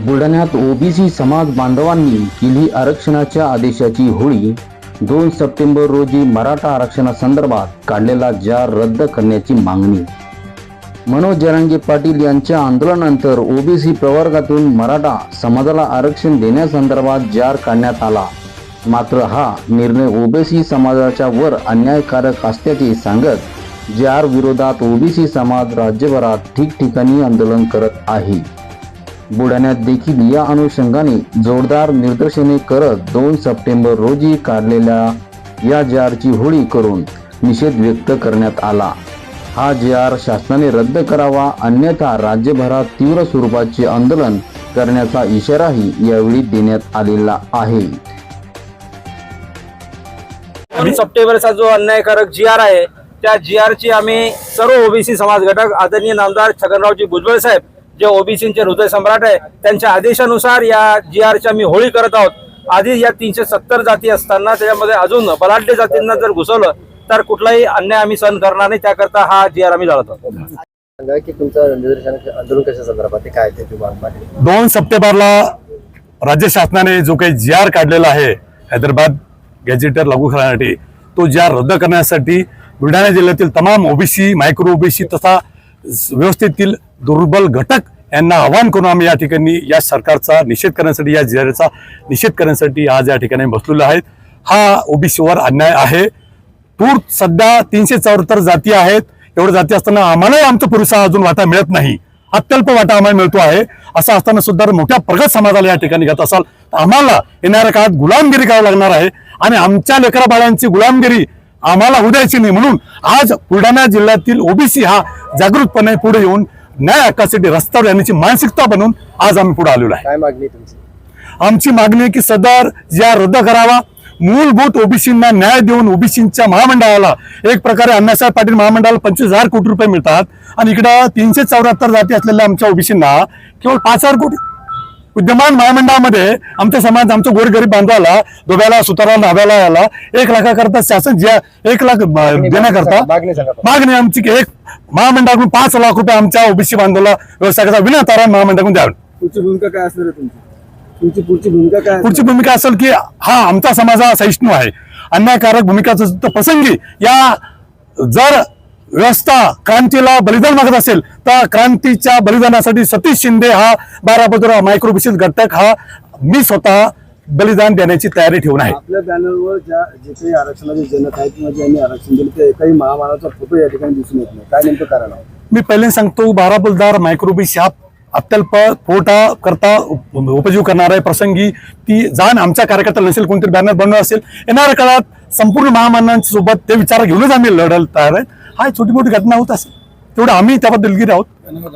बुलढाण्यात ओबीसी समाज बांधवांनी केली आरक्षणाच्या आदेशाची होळी. दोन सप्टेंबर रोजी मराठा आरक्षणासंदर्भात काढलेला जार रद्द करण्याची मागणी. मनोज जरांगे पाटील यांच्या आंदोलनानंतर ओबीसी प्रवर्गातून मराठा समाजाला आरक्षण देण्यासंदर्भात जार काढण्यात आला. मात्र हा निर्णय ओबीसी समाजाच्या वर अन्यायकारक असल्याचे सांगत जार विरोधात ओबीसी समाज राज्यभरात ठिकठिकाणी आंदोलन करत आहे. बुलढाण्यात देखील या अनुषंगाने जोरदार निदर्शने करत दोन सप्टेंबर रोजी काढलेल्या या जारची होळी करून निषेध व्यक्त करण्यात आला. हा जे आर शासनाने रद्द करावा अन्यथा राज्यभरात तीव्र स्वरूपाचे आंदोलन करण्याचा इशाराही यावेळी देण्यात आलेला आहे. दोन सप्टेंबरचा जो अन्यायकारक जी आर आहे त्या जी ची आम्ही सर्व ओबीसी समाज घटक आदरणीय नामदार छगनरावजी भुजबळ साहेब जे ओबीसीचे हृदय सम्राट आहे त्यांच्या आदेशानुसार या जी ची आम्ही होळी करत आहोत. आधी या तीनशे सत्तर जाती असताना त्याच्यामध्ये अजून बलाढ्य जातींना जर घुसवलं तर कुठलाही अन्याय आम्ही सहन करणार नाही. त्याकरता हा जी आर आम्ही जाळत आहोत. सांगा की तुमचं निदर्शन आंदोलन कशा संदर्भात आहे? काय ते तुम्हाला माहिती दोन सप्टेंबरला राज्य शासनाने जो काही जी आर काढलेला आहे हैदराबाद गॅजेटर लागू करण्यासाठी तो जी आर रद्द करण्यासाठी बुलढाणा जिल्ह्यातील तमाम ओबीसी मायक्रो ओबीसी तथा व्यवस्थेतील दुर्बल घटक यांना आवाहन करून आम्ही या ठिकाणी या सरकारचा निषेध करण्यासाठी या जिल्ह्याचा निषेध करण्यासाठी आज या ठिकाणी बसलेलो आहेत. हा ओबीसीवर अन्याय आहे. तूर सध्या तीनशे चौऱ्याहत्तर जाती आहेत. एवढ्या जाती असताना आम्हालाही आमचा पुरुषा अजून वाटा मिळत नाही. अत्यल्प वाटा आम्हाला मिळतो आहे. असं असताना सुद्धा मोठ्या प्रगत समाजाला या ठिकाणी घेत असाल तर आम्हाला येणाऱ्या काळात गुलामगिरी करावी लागणार आहे. आणि आमच्या लेकराबाळांची गुलामगिरी आम्हाला उद्यायची नाही. म्हणून आज बुलढाणा जिल्ह्यातील ओबीसी हा जागृतपणे पुढे येऊन न्याय हक्कासाठी रस्त्यावर येण्याची मानसिकता बनून आज आम्ही पुढे आलेलो आहे. काय मागणी तुमची? आमची मागणी आहे की सदर या रद्द करावा. मूलभूत ओबीसींना न्याय देऊन ओबीसींच्या महामंडळाला एक प्रकारे अण्णासाहेब पाटील महामंडळाला पंचवीस हजार कोटी रुपये मिळतात. आणि इकडं तीनशे चौऱ्याहत्तर जाती असलेल्या आमच्या ओबीसींना केवळ पाच हजार कोटी विद्यमान महामंडळामध्ये आमचा समाज आमच्या गोरगरीब बांधवाला दोब्याला सुताराला धाब्याला याला एक लाखाकरता शासन ज्या एक लाख देण्याकरता मागणी आमची की एक महामंडळाकडून पाच लाख रुपये आमच्या ओबीसी बांधवाला व्यवसायाचा विनातारण महामंडळाकडून द्यावे. पुढची भूमिका काय असणार आहे तुमची? तुमची पुढची भूमिका काय? पुढची भूमिका असेल की हा आमचा समाज हा सहिष्णू आहे. अन्यायकारक भूमिकाचा तर प्रसंगी या जर व्यवस्था क्रांतीला बलिदान मागत असेल तर क्रांतीच्या बलिदानासाठी सतीश शिंदे हा बारापत्र मायक्रो घटक हा मी स्वतः बलिदान देण्याची तयारी ठेवून आहे. आपल्या बॅनरवर ज्या जे काही आरक्षणाचे जनक आहेत किंवा ज्यांनी आरक्षण दिले ते एकाही महामानाचा फोटो या ठिकाणी दिसून येत नाही. काय नेमकं कारण आहे? मी पहिले सांगतो बारापलदार मायक्रोबिस ह्या अत्यल्प पोटा करता उप- उपजीव करणाऱ्या प्रसंगी ती जाण आमच्या कार्यकर्त्याला नसेल कोणतरी बॅनर बनवलं असेल. येणाऱ्या काळात संपूर्ण महामानांच्या सोबत ते विचार घेऊनच आम्ही लढायला तयार आहेत काय छोटी मोठी घटना होत असेल. तेवढं आम्ही त्याबद्दल दिलगीर आहोत धन्यवाद.